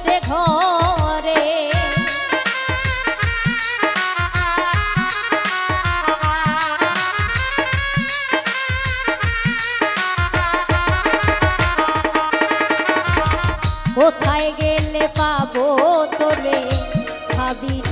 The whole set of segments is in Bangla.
বসে ঘরে। কোথায় গেলে পাবো তোরে? ভাবি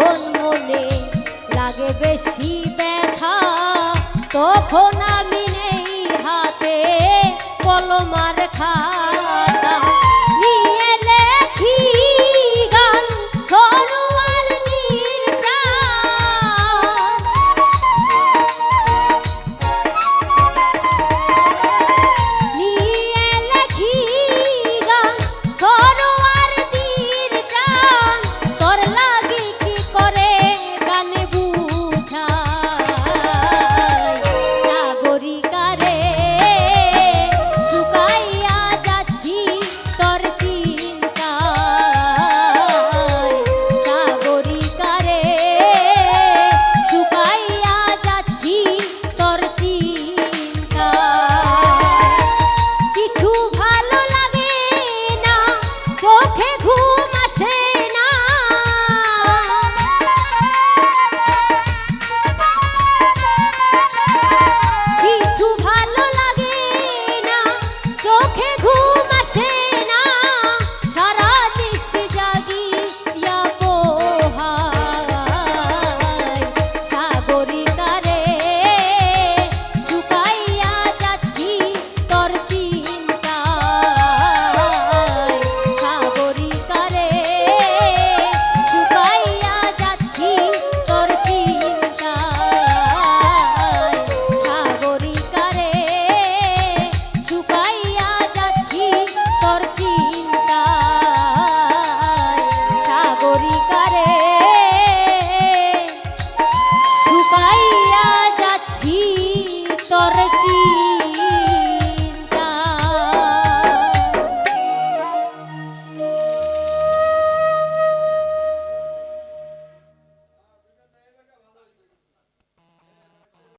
যখন মনে লাগে বেশি ব্যথা। তখন আমি নেই হাতে কলমার খাই